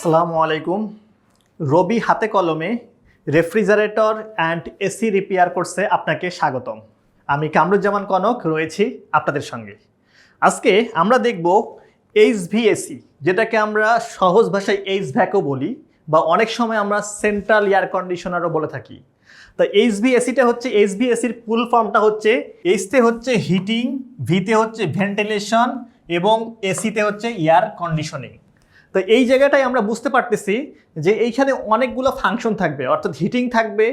আসসালামু আলাইকুম। রবি হাতে কলমে রেফ্রিজারেটর অ্যান্ড এসি রিপেয়ার কোর্সে আপনাকে স্বাগতম। আমি কামরুজ্জামান কনক, রয়েছি আপনাদের সঙ্গে। আজকে আমরা দেখব এইচ এইচভিএসি যেটাকে আমরা সহজ ভাষায় এইচ ভ্যাকও বলি বা অনেক সময় আমরা সেন্ট্রাল এয়ার কন্ডিশনারও বলে থাকি। তো এইচভিএসিটা হচ্ছে, এইচ এইচভিএসির ফুল ফর্মটা হচ্ছে, এইচতে হচ্ছে হিটিং, ভিতে হচ্ছে ভেন্টিলেশন এবং এসিতে হচ্ছে এয়ার কন্ডিশনিং। তো এই জায়গাটাই আমরা বুঝতে পারতেছি যে এইখানে অনেকগুলো ফাংশন থাকবে। অর্থাৎ হিটিং থাকবে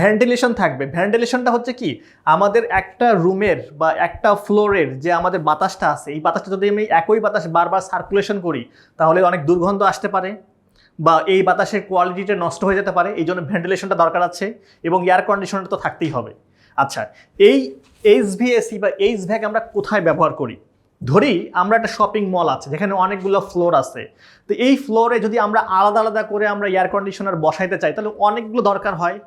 ভেন্টিলেশন থাকবে। ভেন্টিলেশনটা হচ্ছে কি? আমাদের একটা রুমের বা একটা ফ্লোরের যে আমাদের বাতাসটা আছে, এই বাতাসটা যদি আমি একই বাতাস বারবার সার্কুলেশন করি, তাহলে অনেক দুর্গন্ধ আসতে পারে বা এই বাতাসের কোয়ালিটিটা নষ্ট হয়ে যেতে পারে। এই জন্য ভেন্টিলেশনটা দরকার আছে এবং এয়ার কন্ডিশনার তো থাকতেই হবে। আচ্ছা এই এইচভিএসি বা এইচ ভ্যাক আমরা কোথায় ব্যবহার করি? ধরি আমরা একটা শপিং মল আছে, যেখানে অনেকগুলো ফ্লোর আছে। তো এই ফ্লোরে যদি আমরা আলাদা আলাদা করে আমরা এয়ার কন্ডিশনার বসাইতে চাই, তাহলে অনেকগুলো দরকার হয়।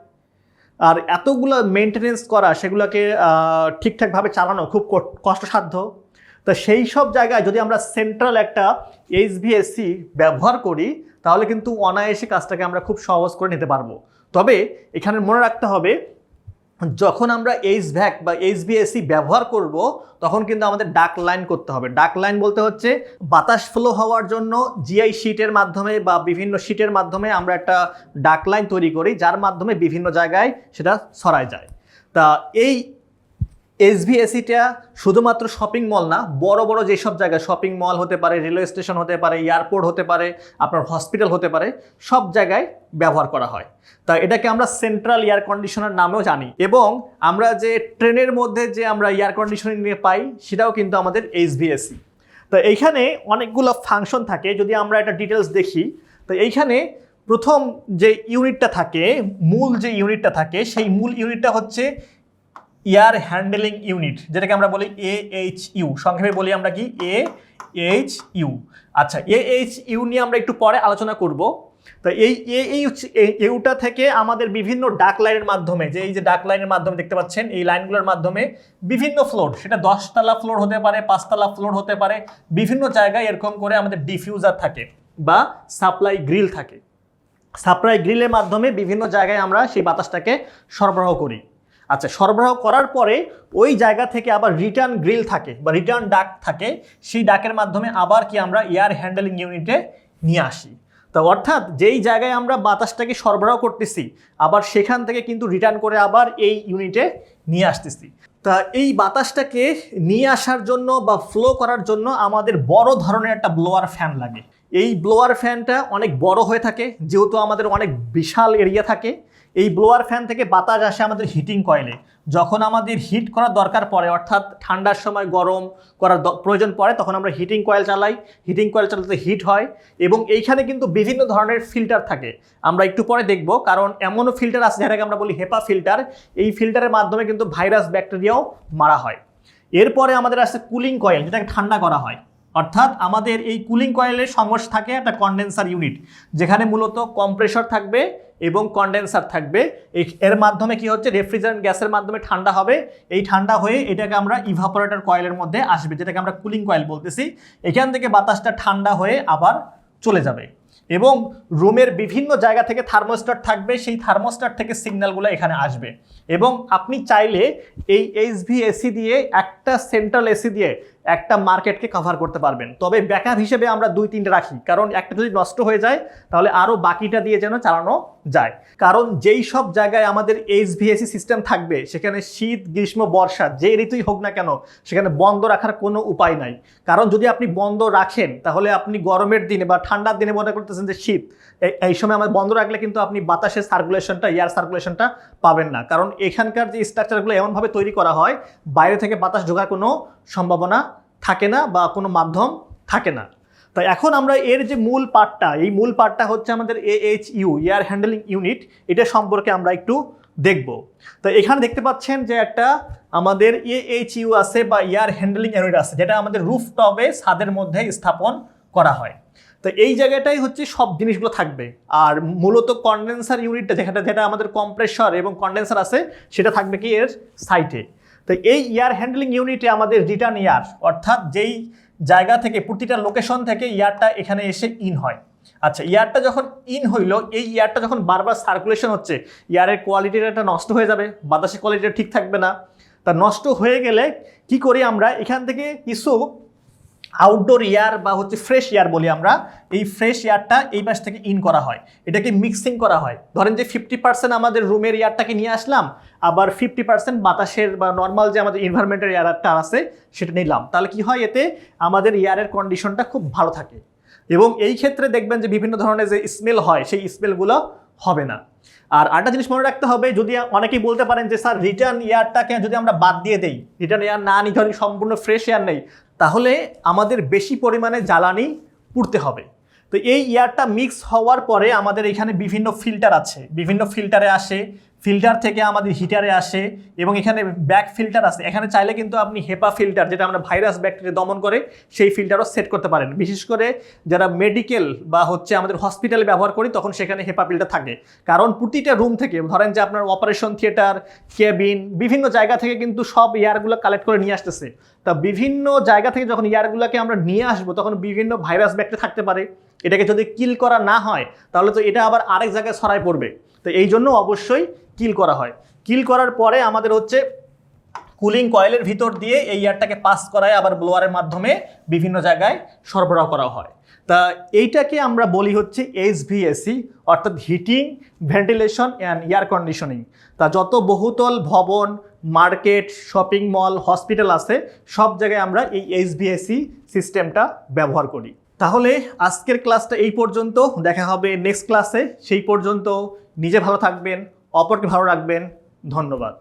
আর এতগুলো মেনটেনেন্স করা, সেগুলোকে ঠিকঠাকভাবে চালানো খুব কষ্টসাধ্য। তো সেই সব জায়গায় যদি আমরা সেন্ট্রাল একটা এইচভিএসসি ব্যবহার করি, তাহলে কিন্তু অনায়াসে কাজটাকে আমরা খুব সহজ করে নিতে পারব। তবে এখানে মনে রাখতে হবে যখন আমরা এইচ ভ্যাক বা এইচ বিএসি ব্যবহার করব, তখন কিন্তু আমাদের ডাক লাইন করতে হবে। ডাক লাইন বলতে হচ্ছে বাতাস ফ্লো হওয়ার জন্য জিআই শিটের মাধ্যমে বা বিভিন্ন শিটের মাধ্যমে আমরা একটা ডাক লাইন তৈরি করি, যার মাধ্যমে বিভিন্ন জায়গায় সেটা ছড়ায় যায়। তা এই এসভিএসিটা শুধুমাত্র শপিং মল না, বড় বড় যেসব জায়গায় শপিং মল হতে পারে রেলওয়ে স্টেশন হতে পারে এয়ারপোর্ট হতে পারে, আপনার হসপিটাল হতে পারে, সব জায়গায় ব্যবহার করা হয়। তা এটাকে আমরা সেন্ট্রাল এয়ার কন্ডিশনার নামেও জানি এবং আমরা যে ট্রেনের মধ্যে যে আমরা এয়ার কন্ডিশনিং নিয়ে পাই, সেটাও কিন্তু আমাদের এইচভিএসি তো এইখানে অনেকগুলো ফাংশন থাকে, যদি আমরা একটা ডিটেলস দেখি, তো এইখানে প্রথম যে ইউনিটটা থাকে, মূল যে ইউনিটটা থাকে, সেই মূল ইউনিটটা হচ্ছে এয়ার হ্যান্ডেলিং ইউনিট, যেটাকে আমরা বলি এ এইচ ইউ, সংক্ষেপে বলি আমরা কি? A H U. আচ্ছা এ এইচ ইউ নিয়ে আমরা একটু পরে আলোচনা করব। তো এই এ ইউটা থেকে আমাদের বিভিন্ন ডাক লাইনের মাধ্যমে, যে এই যে ডাক লাইনের মাধ্যমে দেখতে পাচ্ছেন, এই লাইনগুলোর মাধ্যমে বিভিন্ন ফ্লোর, সেটা দশতলা ফ্লোর হতে পারে, পাঁচতলা ফ্লোর হতে পারে, বিভিন্ন জায়গায় এরকম করে আমাদের ডিফিউজার থাকে বা সাপ্লাই গ্রিল থাকে। সাপ্লাই গ্রিলের মাধ্যমে বিভিন্ন জায়গায় আমরা সেই বাতাসটাকে সরবরাহ করি। আচ্ছা সরবরাহ করার পরে ওই জায়গা থেকে আবার রিটার্ন গ্রিল থাকে বা রিটার্ন ডাক থাকে। সেই ডাকের মাধ্যমে আবার কি আমরা এয়ার হ্যান্ডেলিং ইউনিটে নিয়ে আসি। তো অর্থাৎ যেই জায়গায় আমরা বাতাসটাকে সরবরাহ করতেছি, আবার সেখান থেকে কিন্তু রিটার্ন করে আবার এই ইউনিটে নিয়ে আসতেছি। তা এই বাতাসটাকে নিয়ে আসার জন্য বা ফ্লো করার জন্য আমাদের বড় ধরনের একটা ব্লোয়ার ফ্যান লাগে। এই ব্লোয়ার ফ্যানটা অনেক বড় হয়ে থাকে, যেহেতু আমাদের অনেক বিশাল এরিয়া থাকে। এই ব্লোয়ার ফ্যান থেকে বাতাস আসে আমাদের হিটিং কয়েলে যখন আমাদের হিট করার দরকার পড়ে, অর্থাৎ ঠান্ডার সময় গরম করার প্রয়োজন পড়ে, তখন আমরা হিটিং কয়েল চালাই। হিটিং কয়েল চালাতে হিট হয় এবং এইখানে কিন্তু বিভিন্ন ধরনের ফিল্টার থাকে। আমরা একটু পরে দেখব, কারণ এমনও ফিল্টার আছে যেটাকে আমরা বলি হেপা ফিল্টার এই ফিল্টারের মাধ্যমে কিন্তু ভাইরাস ব্যাকটেরিয়াও মারা হয়। এরপরে আমাদের আসছে কুলিং কয়েল যেটাকে ঠান্ডা করা হয়। অর্থাৎ আমাদের এই কুলিং কয়েলের সমস্য থাকে একটা কন্ডেন্সার ইউনিট যেখানে মূলত কম্প্রেসর থাকবে এবং কন্ডেন্সার থাকবে। এর মাধ্যমে কি হচ্ছে? রেফ্রিজারেন্ট গ্যাসের মাধ্যমে ঠান্ডা হবে। এই ঠান্ডা হয়ে এটাকে আমরা ইভাপোরেটর কয়েলের মধ্যে আসবে, যেটাকে আমরা কুলিং কয়েল বলতেছি। এখান থেকে বাতাসটা ঠান্ডা হয়ে আবার চলে যাবে। এবং রুমের বিভিন্ন জায়গা থেকে থার্মোস্টার থাকবে, সেই থার্মোস্টার থেকে সিগন্যালগুলো এখানে আসবে। এবং আপনি চাইলে এই এইচভি এসি দিয়ে একটা সেন্ট্রাল এসি দিয়ে একটা মার্কেটকে কভার করতে পারবেন। তবে ব্যাকআপ হিসেবে আমরা দুই, তিনটে রাখি। কারণ একটা যদি নষ্ট হয়ে যায়, তাহলে আরও বাকিটা দিয়ে যেন চালানো যায়। কারণ যেই সব জায়গায় আমাদের এইচভিএসি সিস্টেম থাকবে, সেখানে শীত, গ্রীষ্ম, বর্ষা যে ঋতুই হোক না কেন, সেখানে বন্ধ রাখার কোনো উপায় নাই। কারণ যদি আপনি বন্ধ রাখেন, তাহলে আপনি গরমের দিনে বা ঠান্ডার দিনে মনে করতেছেন যে, শীত এই- সময় আমার বন্ধ রাখলে কিন্তু আপনি বাতাসের সার্কুলেশনটা এয়ার সার্কুলেশনটা পাবেন না। কারণ এখানকার যে স্ট্রাকচারগুলো এমনভাবে তৈরি করা হয়, বাইরে থেকে বাতাস ঢোকার কোনো সম্ভাবনা থাকে না বা কোনো মাধ্যম থাকে না। তো এখন আমরা এর যে মূল পার্টটা, এই মূল পার্টটা হচ্ছে আমাদের H U air handling unit এটা সম্পর্কে আমরা একটু দেখব। তো এখানে দেখতে পাচ্ছেন যে একটা আমাদের এইচ ইউ আছে বা এয়ার হ্যান্ডেলিং ইউনিট আছে, যেটা আমাদের রুফটপে ছাদের মধ্যে স্থাপন করা হয়। তো এই জায়গাটাই হচ্ছে সব জিনিসগুলো থাকবে। আর মূলত কন্ডেন্সার ইউনিটটা যেখানে, যেটা আমাদের কম্প্রেসর এবং কন্ডেন্সার আছে, সেটা থাকবে কি এর সাইটে তো এই এয়ার হ্যান্ডলিং ইউনিটে আমাদের রিটার্ন ইয়ার অর্থাৎ যেই জায়গা থেকে প্রতিটা লোকেশন থেকে এয়ারটা এখানে এসে ইন হয়। আচ্ছা এয়ারটা যখন ইন হইল, এই ইয়ারটা যখন বারবার সার্কুলেশন হচ্ছে এয়ারের কোয়ালিটিটা নষ্ট হয়ে যাবে, বাতাসের কোয়ালিটিটা ঠিক থাকবে না। তা নষ্ট হয়ে গেলে কি করি আমরা? এখান থেকে কিছু আউটডোর এয়ার বা হচ্ছে ফ্রেশ এয়ার বলি আমরা, এই ফ্রেশ এয়ারটা এই পাশ থেকে ইন করা হয়। এটাকে মিক্সিং করা হয়। ধরেন যে ফিফটি পার্সেন্ট আমাদের রুমের এয়ারটাকে নিয়ে আসলাম, আবার ফিফটি পার্সেন্ট বাতাসের বা নর্মাল যে আমাদের এনভায়রনমেন্টের এয়ারটা আছে, সেটা নিলাম। তাহলে কি হয় এতে? আমাদের এয়ারের কন্ডিশনটা খুব ভালো থাকে। এবং এই ক্ষেত্রে দেখবেন যে বিভিন্ন ধরনের যে স্মেল হয়, সেই স্মেলগুলো হবে না। আর আরেকটা জিনিস মনে রাখতে হবে, যদি অনেকেই বলতে পারেন যে, স্যার রিটার্ন ইয়ারটাকে যদি আমরা বাদ দিয়ে দেই? রিটার্ন ইয়ার না নিই ধরি সম্পূর্ণ ফ্রেশ ইয়ার নেই। তাহলে আমাদের বেশি পরিমাণে জ্বালানি পুড়তে হবে। তো এই ইয়ারটা মিক্স হওয়ার পরে আমাদের এখানে বিভিন্ন ফিল্টার আছে। বিভিন্ন ফিল্টারে আসে ফিল্টার থেকে আমাদের হিটারে আসে এবং এখানে ব্যাক ফিল্টার আছে। এখানে চাইলে কিন্তু আপনি হেপা ফিল্টার যেটা আমরা ভাইরাস ব্যাকটেরিয়া দমন করে, সেই ফিল্টারও সেট করতে পারেন। বিশেষ করে যারা মেডিকেল বা হচ্ছে আমাদের হসপিটালে ব্যবহার করি, তখন সেখানে হেপা ফিল্টার থাকে। কারণ প্রতিটা রুম থেকে, ধরেন যে আপনার অপারেশন থিয়েটার কেবিন বিভিন্ন জায়গা থেকে কিন্তু সব এয়ারগুলো কালেক্ট করে নিয়ে আসতেছে। তা বিভিন্ন জায়গা থেকে যখন এয়ারগুলোকে আমরা নিয়ে আসব, তখন বিভিন্ন ভাইরাস ব্যাকটেরিয়া থাকতে পারে। এটাকে যদি কিল করা না হয়, তাহলে তো এটা আবার আরেক জায়গায় ছড়াই পড়বে। তো এই জন্য অবশ্যই কিল করা হয়। কিল করার পরে আমাদের হচ্ছে কুলিং কয়েলের ভিতর দিয়ে এই এয়ারটাকে পাস করায়, আবার ব্লোয়ারের মাধ্যমে বিভিন্ন জায়গায় সরবরাহ করা হয়। তা এইটাকে আমরা বলি হচ্ছে এইচভিএসি অর্থাৎ heating ventilation and air conditioning তা যত বহুতল ভবন মার্কেট শপিং মল হসপিটাল আছে, সব জায়গায় আমরা এই এইচভিএসি সিস্টেমটা ব্যবহার করি। তাহলে আজকের ক্লাসটা এই পর্যন্ত। দেখা হবে নেক্সট ক্লাসে সেই পর্যন্ত নিজে ভালো থাকবেন, অপরকে ভালো রাখবেন। ধন্যবাদ।